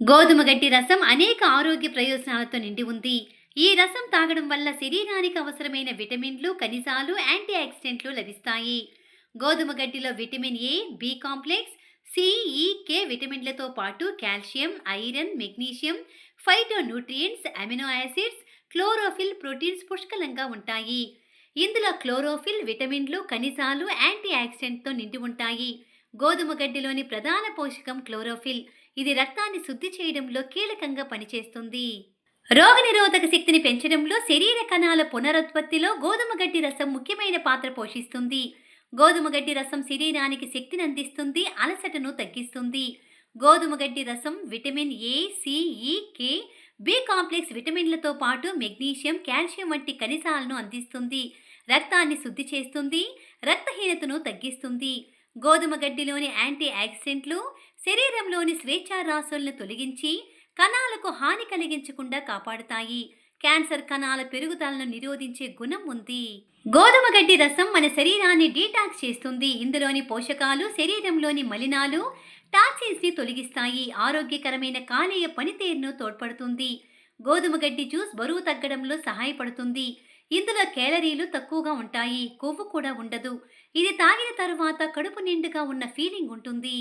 గోధుమ గడ్డి రసం అనేక ఆరోగ్య ప్రయోజనాలతో నిండి ఉంది. ఈ రసం తాగడం వల్ల శరీరానికి అవసరమైన విటమిన్లు ఖనిజాలు యాంటీ ఆక్సిడెంట్లు లభిస్తాయి. గోధుమ గడ్డిలో vitamin A B complex C E K విటమిన్లతో పాటు calcium iron magnesium phytonutrients amino acids chlorophyll proteins పుష్కలంగా ఉంటాయి. ఇందులో క్లోరోఫిల్ విటమిన్లు ఖనిజాలు యాంటీ ఆక్సిడెంట్తో నిండి ఉంటాయి. గోధుమ గడ్డిలోని ప్రధాన పోషకం క్లోరోఫిల్. ఇది రక్తాన్ని శుద్ధి చేయడంలో కీలకంగా పనిచేస్తుంది. రోగనిరోధక శక్తిని పెంచడంలో శరీర కణాల పునరుత్పత్తిలో గోధుమ గడ్డి రసం ముఖ్యమైన పాత్ర పోషిస్తుంది. గోధుమ గడ్డి రసం శరీరానికి శక్తిని అందిస్తుంది అలసటను తగ్గిస్తుంది. గోధుమ గడ్డి రసం vitamin A C E K B complex విటమిన్లతో పాటు మెగ్నీషియం కాల్షియం వంటి ఖనిజాలను అందిస్తుంది. రక్తాన్ని శుద్ధి చేస్తుంది రక్తహీనతను తగ్గిస్తుంది. గోధుమ గడ్డిలోని యాంటీ ఆక్సిడెంట్లు శరీరంలోని స్వేచ్ఛారాసులను తొలగించి కణాలకు హాని కలిగించకుండా కాపాడుతాయి. క్యాన్సర్ కణాల పెరుగుదలను నిరోధించే గుణం ఉంది. గోధుమ గడ్డి రసం మన శరీరాన్ని డీటాక్స్ చేస్తుంది. ఇందులోని పోషకాలు శరీరంలోని మలినాలు టాక్సిన్స్ని తొలగిస్తాయి. ఆరోగ్యకరమైన కాలేయ పనితీరును తోడ్పడుతుంది. గోధుమ గడ్డి జ్యూస్ బరువు తగ్గడంలో సహాయపడుతుంది. ఇందులో కేలరీలు తక్కువగా ఉంటాయి కొవ్వు కూడా ఉండదు. ఇది తాగిన తరువాత కడుపు నిండుగా ఉన్న ఫీలింగ్ ఉంటుంది.